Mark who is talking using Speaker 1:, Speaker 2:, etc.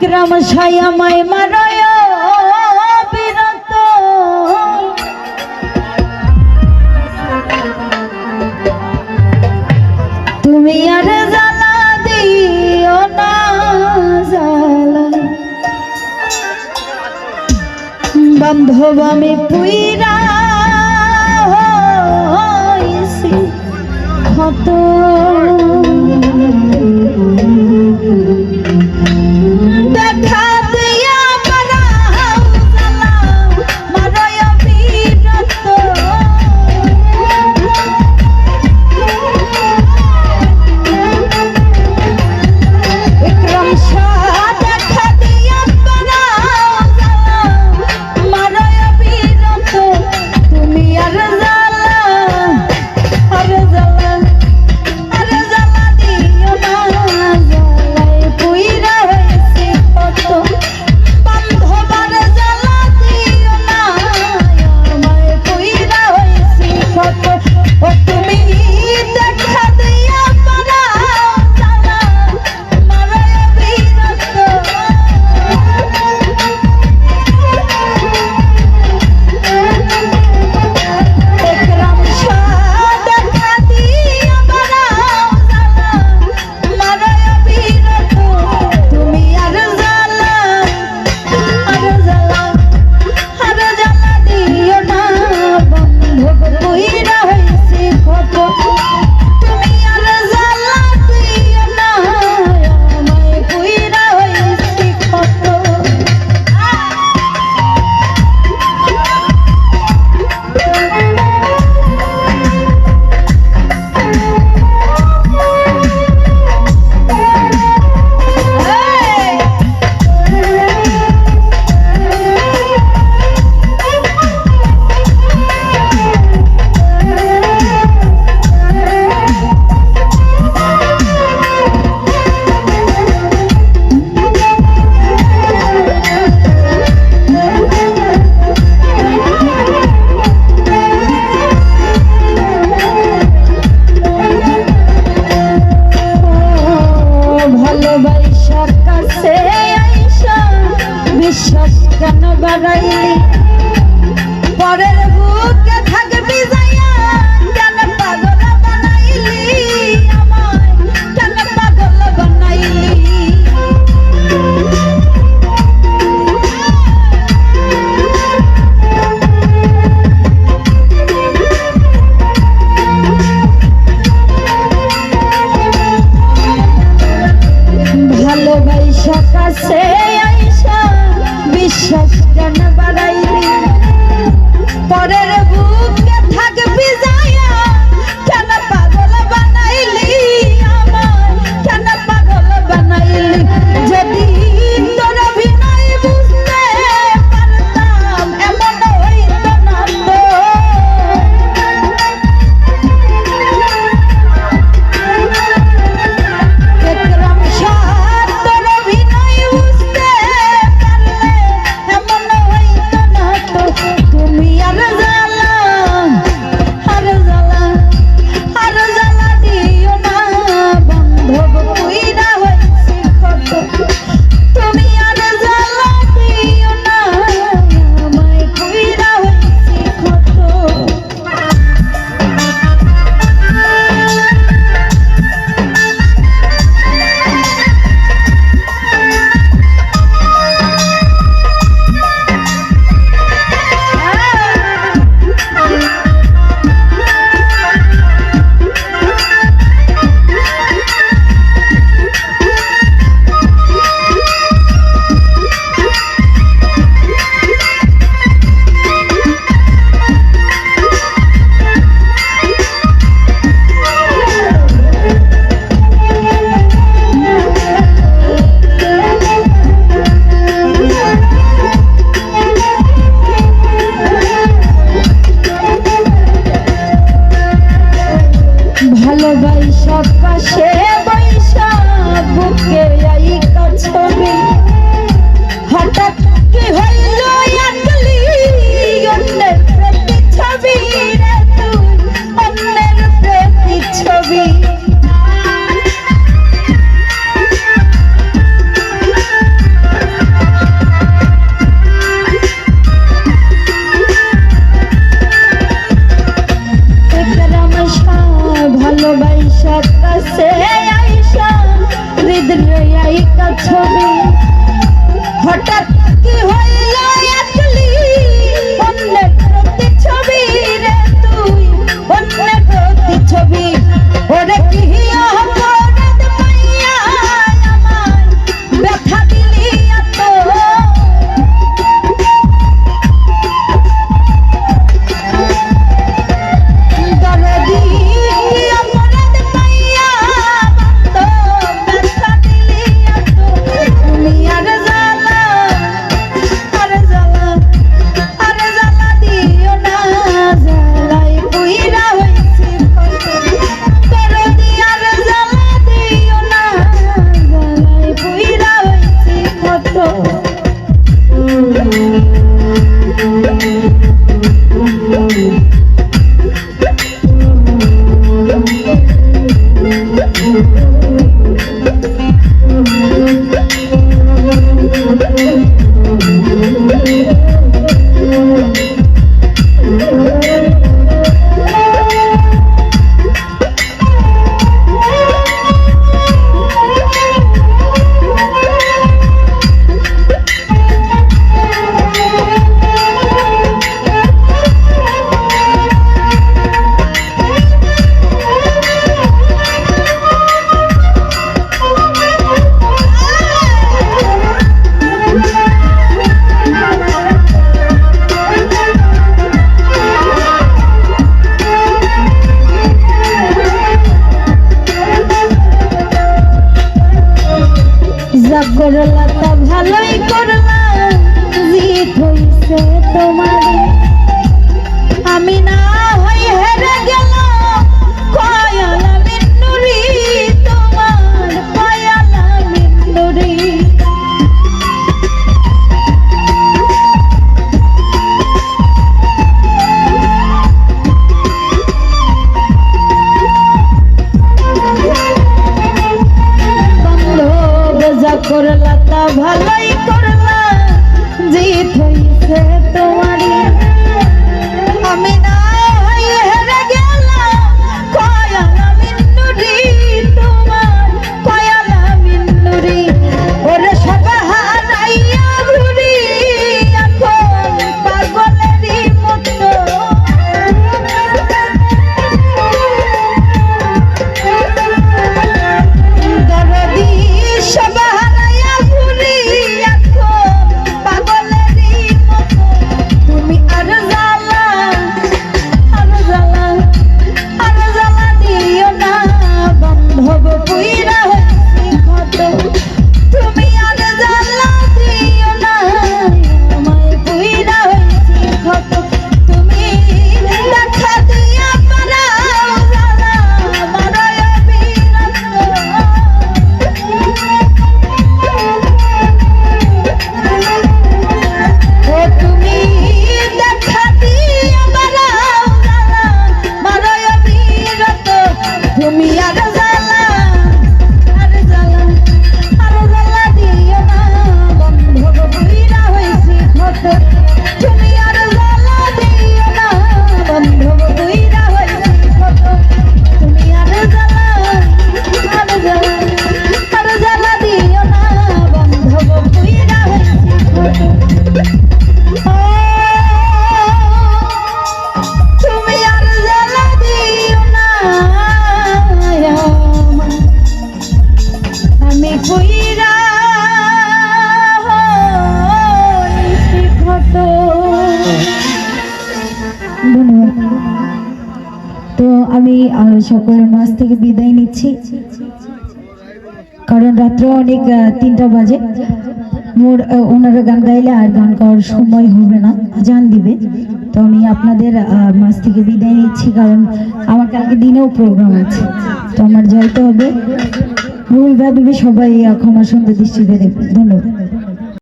Speaker 1: বিক্রম সায়াময় মারয় তুমি আর জ্বালা দিও না জ্বালা। বান্ধব আমি পুই Thank you. যা করলা তা ভালোই করলা। তোমার আমি না সকল মাস থেকে বিদায় নিচ্ছি। কারণ রাত্র অনেক তিনটা বাজে। মোর ওনারা গান গাইলে আর গান করার সময় হবে না, আজান দিবে। তো আমি আপনাদের মাস থেকে বিদায় নিচ্ছি, কারণ আমার কালকে দিনেও প্রোগ্রাম আছে। তো আমার যাইতে হবে। ভুল সবাই ক্ষমা সুন্দর দৃষ্টিতে দেখবে ধন্যবাদ।